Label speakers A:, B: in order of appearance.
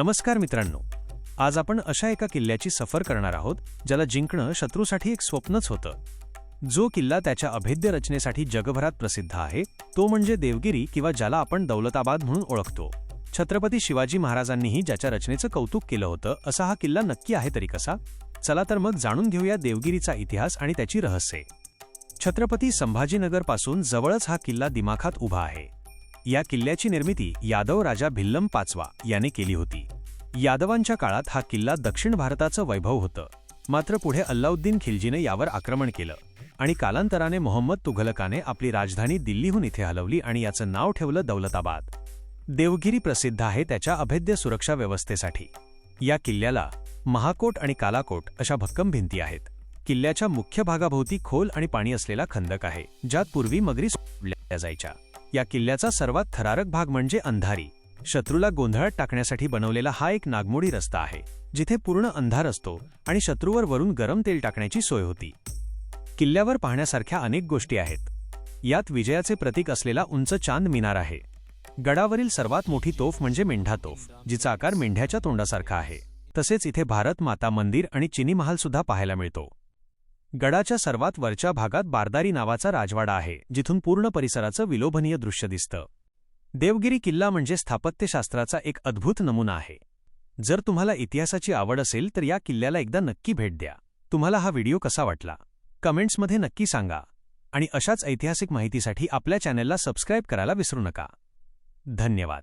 A: नमस्कार मित्रांनो. आज आपण अशा एका किल्ल्याची सफर करणार आहोत ज्याला जिंकणं शत्रूसाठी एक स्वप्नच होतं. जो किल्ला त्याच्या अभेद्य रचनेसाठी जगभरात प्रसिद्ध आहे तो म्हणजे देवगिरी किंवा ज्याला आपण दौलताबाद म्हणून ओळखतो. छत्रपती शिवाजी महाराजांनीही ज्याच्या रचनेचं कौतुक केलं होतं असा हा किल्ला नक्की आहे तरी कसा? चला तर मग जाणून घेऊया देवगिरीचा इतिहास आणि त्याची रहस्ये. छत्रपती संभाजीनगरपासून जवळच हा किल्ला दिमाखात उभा आहे. या किल्ल्याची निर्मिती यादव राजा भिल्लम पाचवा याने केली होती. यादवांच्या काळात हा किल्ला दक्षिण भारताचं वैभव होतं. मात्र पुढे अल्लाउद्दीन खिलजीने यावर आक्रमण केलं आणि कालांतराने मोहम्मद तुघलकाने आपली राजधानी दिल्लीहून इथे हलवली आणि याचं नाव ठेवलं दौलताबाद. देवगिरी प्रसिद्ध आहे त्याच्या अभेद्य सुरक्षा व्यवस्थेसाठी. या किल्ल्याला महाकोट आणि कालाकोट अशा भक्कम भिंती आहेत. किल्ल्याच्या मुख्य भागाभोवती खोल आणि पाणी असलेला खंदक आहे ज्यात पूर्वी मगरी सोडल्या जायच्या. या किल्ल्याचा सर्वात थरारक भाग म्हणजे अंधारी. शत्रूला गोंधळात टाकण्यासाठी बनवलेला हा एक नागमोडी रस्ता आहे जिथे पूर्ण अंधार असतो आणि शत्रूवर वरून गरम तेल टाकण्याची सोय होती. किल्ल्यावर पाहण्यासारख्या अनेक गोष्टी आहेत. यात विजयाचे प्रतीक असलेला उंच चांद मिनार आहे. गडावरील सर्वात मोठी तोफ म्हणजे मेंढा तोफ जिचा आकार मेंढ्याच्या तोंडासारखा आहे. तसेच इथे भारत माता मंदिर आणि चिनी महाल सुद्धा पाहायला मिळतो. गडाच्या सर्वात वरच्या भागात बारदारी नावाचा राजवाडा आहे जिथून पूर्ण परिसराचं विलोभनीय दृश्य दिसतं. देवगिरी किल्ला म्हणजे स्थापत्यशास्त्राचा एक अद्भुत नमुना आहे. जर तुम्हाला इतिहासाची आवड असेल तर या किल्ल्याला एकदा नक्की भेट द्या. तुम्हाला हा व्हिडिओ कसा वाटला? कमेंट्समध्ये नक्की सांगा. आणि अशाच ऐतिहासिक माहितीसाठी आपल्या चॅनेलला सबस्क्राईब करायला विसरू नका. धन्यवाद.